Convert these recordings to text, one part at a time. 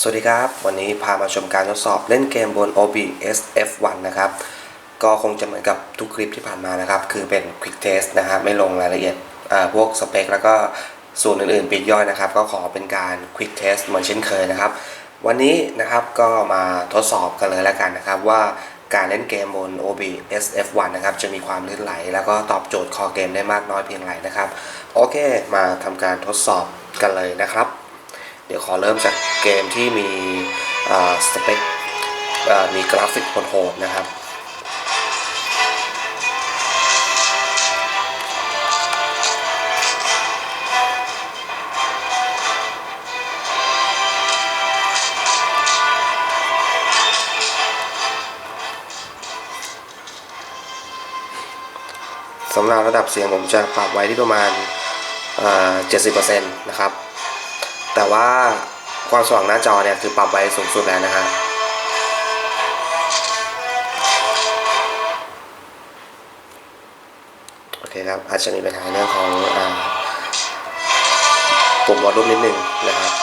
สวัสดีครับ วันนี้พามาชมการทดสอบเล่นเกมบน OBS F1 นะครับ ก็คงจะเหมือนกับทุกคลิปที่ผ่านมานะครับ คือเป็น Quick Test นะครับ ไม่ลงรายละเอียดพวกสเปคแล้วก็ส่วนอื่นๆปีกย่อยนะครับ ก็ขอเป็นการ Quick Test เหมือนเช่นเคยนะครับ วันนี้นะครับก็มาทดสอบกันเลยแล้วกันนะครับ ว่าการเล่นเกมบน OBS F1 นะครับ จะมีความลื่นไหล แล้วก็ตอบโจทย์คอเกมได้มากน้อยเพียงไรนะครับ โอเค มาทำการทดสอบกันเลยนะครับ ดี๋ยวขอเริ่มจากเกมที่มีสเปคมีกราฟิกโหดๆนะครับสำหรับระดับเสียงผมจะปรับไว้ที่ประมาณเอ่อ70%นะครับ แต่ว่าความสว่างหน้าจอเนี่ยคือปรับไว้สูงสุดแล้วนะฮะโอเคครับอาจจะมีปัญหาเรื่องของอปุ่มวอลลุ่มนิดนึงนะครับ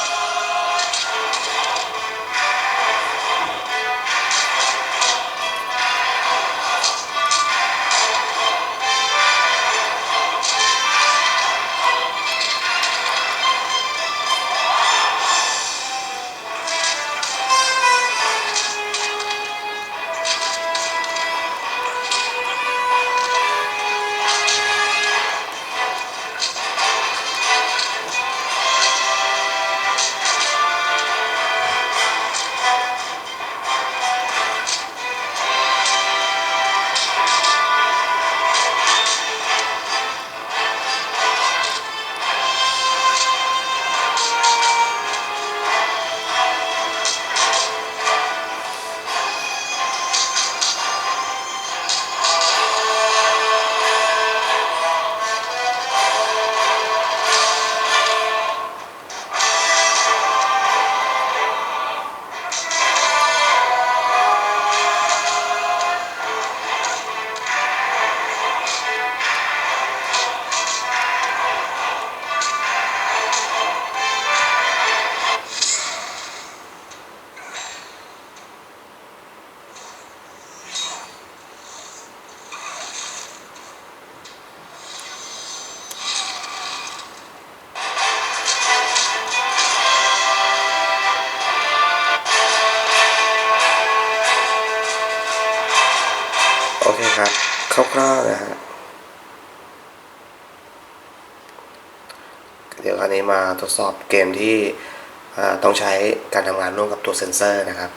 คร่าวๆนะฮะเดี๋ยวคราวนี้มาทดสอบเกมที่ต้องใช้การทำงานร่วมกับตัวเซนเซอร์นะครับ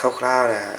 คร่าวๆนะฮะ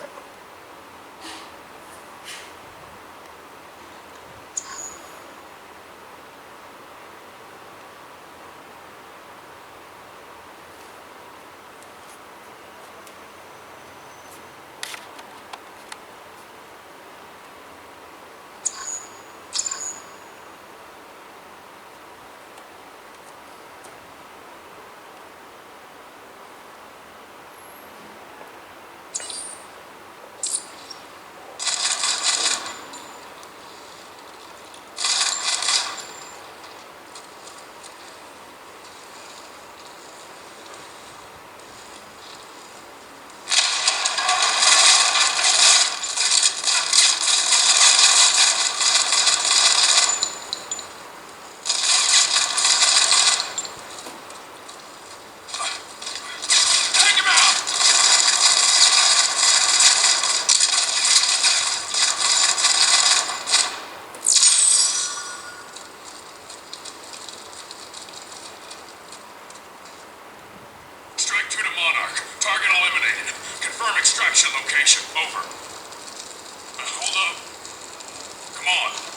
Confirm extraction location. Over. Uh, hold up. Come on.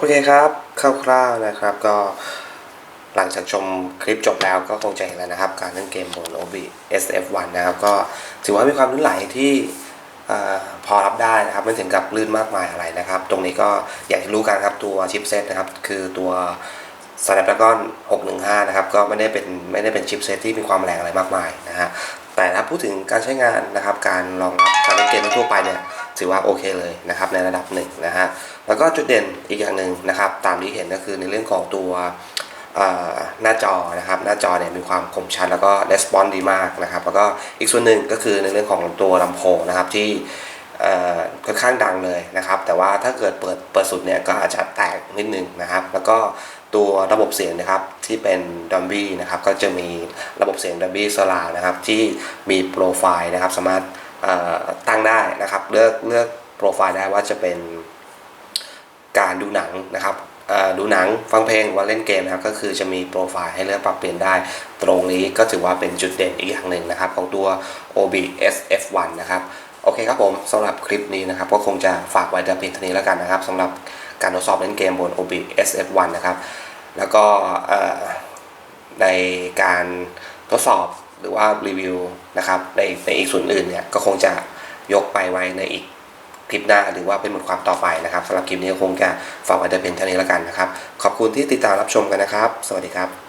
โอเคครับคร่าวๆนะครับก็หลังจากชมคลิปจบแล้วก็คงจะเห็นแล้วนะครับ การเล่นเกมบน OB SF1 นะครับ ก็ถือว่ามีความลื่นไหลที่อพอรับได้นะครับไม่ถึงกับลื่นมากมายอะไรนะครับ ตรงนี้ก็อย่างที่รู้กันครับตัวชิปเซตนะครับคือตัว Snapdragon 615 นะครับก็ไม่ได้เป็นไม่ได้เป็นชิปเซตที่มีความแรงอะไรมากมายนะฮะแต่ถ้าพูดถึงการใช้งานนะครับ การรองรับการเล่นเกมทั่วไปเนี่ย ถือว่าโอเคเลยนะครับในระดับหนึ่งนะฮะแล้วก็จุดเด่นอีกอย่างหนึ่งนะครับตามที่เห็นก็คือในเรื่องของตัวหน้าจอนะครับหน้าจอเนี่ยมีความคมชัดแล้วก็レスปอนดีมากนะครับแล้วก็อีกส่วนหนึ่งก็คือในเรื่องของตัวลำโพงนะครับที่ค่อนข้างดังเลยนะครับ แต่ว่าถ้าเกิดเปิดเปิดสุดเนี่ยก็อาจจะแตกนิดนึงนะครับ แล้วก็ตัวระบบเสียงนะครับที่เป็นดอมบี้นะครับก็จะมีระบบเสียงดอมบี้โซลานะครับที่มีโปรไฟล์นะครับสามารถ ตั้งได้นะครับ เลือกเลือกโปรไฟล์ได้ว่าจะเป็นการดูหนังนะครับดูหนังฟังเพลงหรือว่าเล่นเกมนะครับก็คือจะมีโปรไฟล์ให้เลือกปรับเปลี่ยนได้ ตรงนี้ก็ถือว่าเป็นจุดเด่นอีกอย่างหนึ่งนะครับ ของตัว OBS F1 นะครับ โอเคครับผมสำหรับคลิปนี้นะครับ ก็คงจะฝากไว้แต่เพียงเท่านี้แล้วกันนะครับสำหรับการทดสอบเล่นเกมบน OBS F1 นะครับ แล้วก็ในการทดสอบ หรือว่ารีวิวนะครับในในอีกส่วนอื่นเนี่ยก็คงจะยกไปไว้ในอีกคลิปหน้าหรือว่าเป็นบทความต่อไปนะครับสำหรับคลิปนี้คงจะฝากไว้แต่เพียงเท่านี้แล้วกันนะครับ ขอบคุณที่ติดตามรับชมกันนะครับ สวัสดีครับ